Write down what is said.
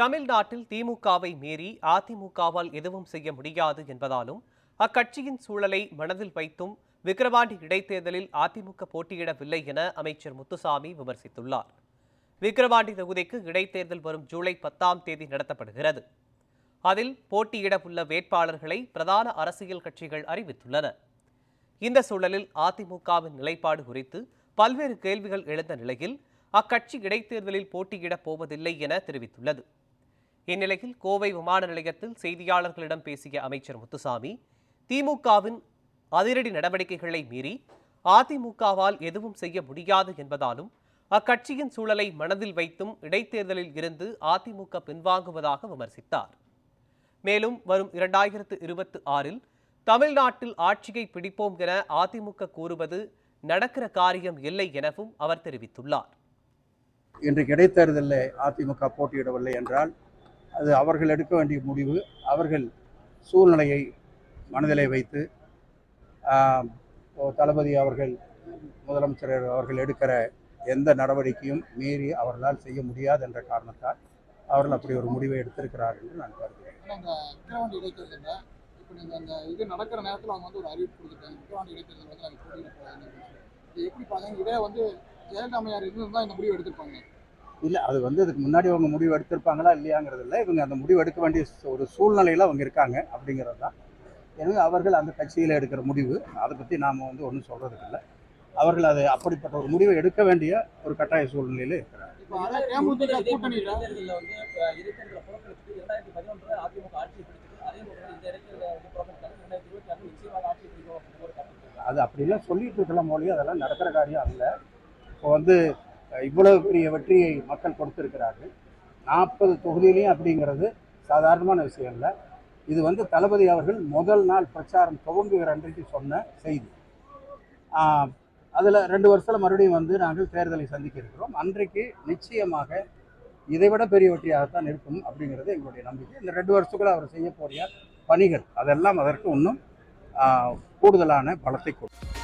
தமிழ்நாட்டில் திமுகவை மீறி அதிமுகவால் எதுவும் செய்ய முடியாது என்பதாலும் அக்கட்சியின் சூழலை மனதில் வைத்தும் விக்கிரவாண்டி இடைத்தேர்தலில் அதிமுக போட்டியிடவில்லை என அமைச்சர் முத்துசாமி விமர்சித்துள்ளார். விக்கிரவாண்டி தொகுதிக்கு இடைத்தேர்தல் வரும் ஜூலை பத்தாம் தேதி நடத்தப்படுகிறது. அதில் போட்டியிட உள்ள வேட்பாளர்களை பிரதான அரசியல் கட்சிகள் அறிவித்துள்ளன. இந்த சூழலில் அதிமுகவின் நிலைப்பாடு குறித்து பல்வேறு கேள்விகள் எழுந்த நிலையில் அக்கட்சி இடைத்தேர்தலில் போட்டியிடப் போவதில்லை என தெரிவித்துள்ளது. இந்நிலையில் கோவை விமான நிலையத்தில் செய்தியாளர்களிடம் பேசிய அமைச்சர் முத்துசாமி திமுகவின் அதிரடி நடவடிக்கைகளை மீறி அதிமுகவால் எதுவும் செய்ய முடியாது என்பதாலும் அக்கட்சியின் சூழலை மனதில் வைத்தும் இடைத்தேர்தலில் இருந்து அதிமுக பின்வாங்குவதாக விமர்சித்தார். மேலும் வரும் இரண்டாயிரத்து இருபத்தி ஆறில் தமிழ்நாட்டில் ஆட்சியை பிடிப்போம் என அதிமுக கூறுவது நடக்கிற காரியம் இல்லை எனவும் அவர் தெரிவித்துள்ளார். இன்றைக்கு இடைத்தேர்தலில் அதிமுக போட்டியிடவில்லை என்றால் அது அவர்கள் எடுக்க வேண்டிய முடிவு. அவர்கள் சூழ்நிலையை மனதிலே வைத்து ஓ, தளபதி அவர்கள் முதலமைச்சர் அவர்கள் எடுக்கிற எந்த நடவடிக்கையும் மீறி அவர்களால் செய்ய முடியாது என்ற காரணத்தால் அவர்கள் அப்படி ஒரு முடிவை எடுத்திருக்கிறார் என்று நான் கருதுகிறேன். இந்த இது நடக்கிற நேரத்தில் அவங்க வந்து ஒரு அறிவிப்பு விக்கிரவாண்டி இடைத்தேர்தல் வந்து நாங்கள் போட்டியிட போகிறோம் எப்படி இதே வந்து ஜெயலலிதா அம்மையார் இருந்திருந்தா இந்த முடிவு எடுத்திருப்பாங்க. இல்லை அது வந்து இதுக்கு முன்னாடி அவங்க முடிவு எடுத்திருப்பாங்களா இல்லையாங்கிறது இல்லை. இவங்க அந்த முடிவு எடுக்க வேண்டிய ஒரு சூழ்நிலையில் அவங்க இருக்காங்க அப்படிங்கிறது தான். எனவே அவர்கள் அந்த கட்சியில் எடுக்கிற முடிவு அதை பற்றி நாம் வந்து ஒன்றும் சொல்கிறதுக்கு இல்லை. அவர்கள் அது அப்படிப்பட்ட ஒரு முடிவை எடுக்க வேண்டிய ஒரு கட்டாய சூழ்நிலையில் இருக்கிறாங்க இப்போ அதே அப்படிலாம் சொல்லிட்டு இருக்கலாம் மொழி அதெல்லாம் நடக்கிற காரியம் அல்ல. இப்போ வந்து இவ்வளவு பெரிய வெற்றியை மக்கள் கொடுத்திருக்கிறார்கள். நாற்பது தொகுதியிலையும் அப்படிங்கிறது சாதாரணமான விஷயம் இல்லை. இது வந்து தளபதி அவர்கள் முதல் நாள் பிரச்சாரம் துவங்குகிற அன்றைக்கு சொன்ன செய்தி. அதில் ரெண்டு வருஷத்தில் மறுபடியும் வந்து நாங்கள் தேர்தலை சந்திக்க இருக்கிறோம். அன்றைக்கு நிச்சயமாக இதைவிட பெரிய வெற்றியாகத்தான் இருக்கும் அப்படிங்கிறது எங்களுடைய நம்பிக்கை. இந்த ரெண்டு வருஷத்துக்குள்ள அவர் செய்யக்கூடிய பணிகள் அதெல்லாம் அதற்கு இன்னும் கூடுதலான பலத்தை கொடுக்கும்